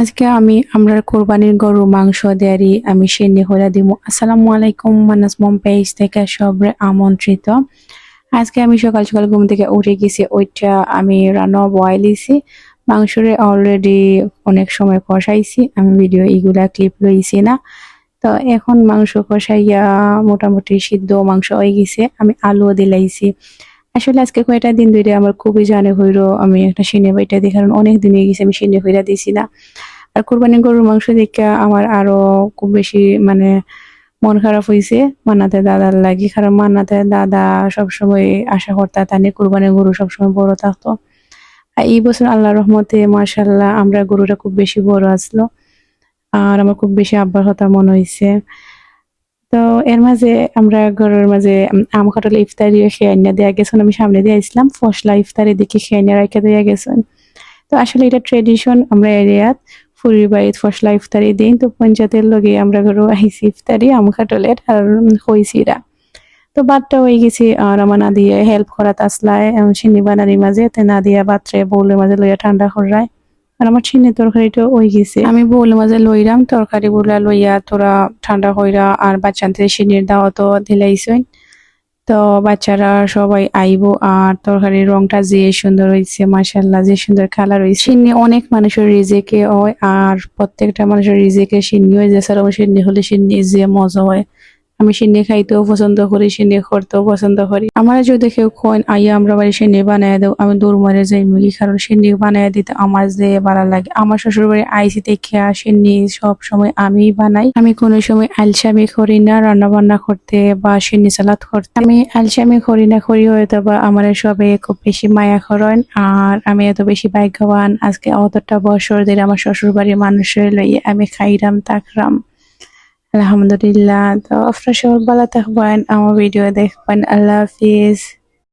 আজকে আমি আমরা কোরবানির গরু মাংস দেয়ারি, আমি সেন্নি হইলা দিব আসসালামু আলাইকুম, মানাস মম পেজ থেকে সবরে আমন্ত্রিত। আজকে আমি সকাল সকাল ঘুম থেকে উঠে গেছি, ওইটা আমি রান্না বয়ালিছি। মাংসরে অলরেডি অনেক সময় কষাইছি, আমি ভিডিও এগুলা ক্লিপ লইছি না। তো এখন মাংস কষাইয়া মোটামুটি সিদ্ধ মাংস হয়ে গেছে, আমি আলুও দিলাইছি। আসলে আজকে কয়টা দিন ধরে আমার খুবই জানে হইল আমি একটা সিনে বাইটা দিই, কারণ অনেক দিন হয়ে গেছে আমি সিনে হইরা দিছি না। আর কোরবানি গরুর মাংস দেখে আমার আরও খুব বেশি মানে মন খারাপ হয়েছে মান্নাতে দাদার লাগি, কারণ মান্নাতে দাদা সবসময় আশা করতে তানি কোরবানি গরু সবসময় বড় থাকতো। আর এই বছর আল্লাহ রহমতে মাশাল্লাহ আমরা গরুটা খুব বেশি বড় আসলো। আর আমার খুব বেশি আব্বার কথা মনে হয়েছে তো এর মাঝে আমরা ঘরের মাঝে আম কাটলে ইফতারি খেয়ে আনিয়া দেওয়া গেছেন। আমি সামনে দিয়ে আসলাম ফসলা ইফতারি দিকে খেয়ে আনিয়া রেখে দেওয়া গেছেন। তো আসলে এটা ট্রেডিশন আমরা এরিয়াত ফুরির বাড়িত ফসলা ইফতারি দিন। তো পঞ্চায়েতের লগে আমরা ঘরে আইসি ইফতারি, আম কাটলের আর হইছিরা তো বাদটা হয়ে গেছি আর আমার না দিয়ে হেল্প করা তাসলায় চিনি বানানির মাঝে। তে না দিয়া বাত্রে বউলের মাঝে লইয়া ঠান্ডা করায়। আর আমার চিনি তরকারিটা ওই গেছে। আমি বউলের মাঝে লইরাম, তরকারি গুলা লইয়া তোরা ঠান্ডা কইরা আর বাচ্চাদের চিনির দাওয়াত দিলাইছই। তো বাচ্চারা সবাই আইবো আর তরকারির রংটা যে সুন্দর হয়েছে মাশাল্লাহ যে সুন্দর কালার হয়েছে সিন্নি অনেক মানুষের রিজেকে হয় আর প্রত্যেকটা মানুষের রিজেকে সিন্নি হয়ে যে স্যার সিন্নি হলে সিন্নি যে মজা হয়। আমি সিন্নি খাইতেও পছন্দ করি, সিন্নি করতেও পছন্দ করি। আমার যদি কেউ কইন আইয়া, আমরা বাড়ি সিন্নি বানায় দেও, আমি দূর মরে যাই মুগি কারণ সিন্নি বানায় দিতে আমার যে ভালো লাগে। আমার শ্বশুর বাড়ি আইসি দেখে সিন্নি সব সময় আমি বানাই। আমি কোনো সময় আলসামি করি না রান্না বান্না করতে বা সিন্নি সালাদ করতে। আমি আলসামি করি না, করি হয়তো বা আমার সবে খুব বেশি মায়া করেন, আর আমি এত বেশি ভাগ্যবান। আজকে অতটা বছর ধরে আমার শ্বশুর বাড়ির মানুষের লইয়ে আমি খাইরাম, তাকরাম। আলহামদুলিল্লাহ। তো আপনারা সবাই ভালো থাকবেন আমার ভিডিও দেখবেন। আল্লাহ হাফিজ।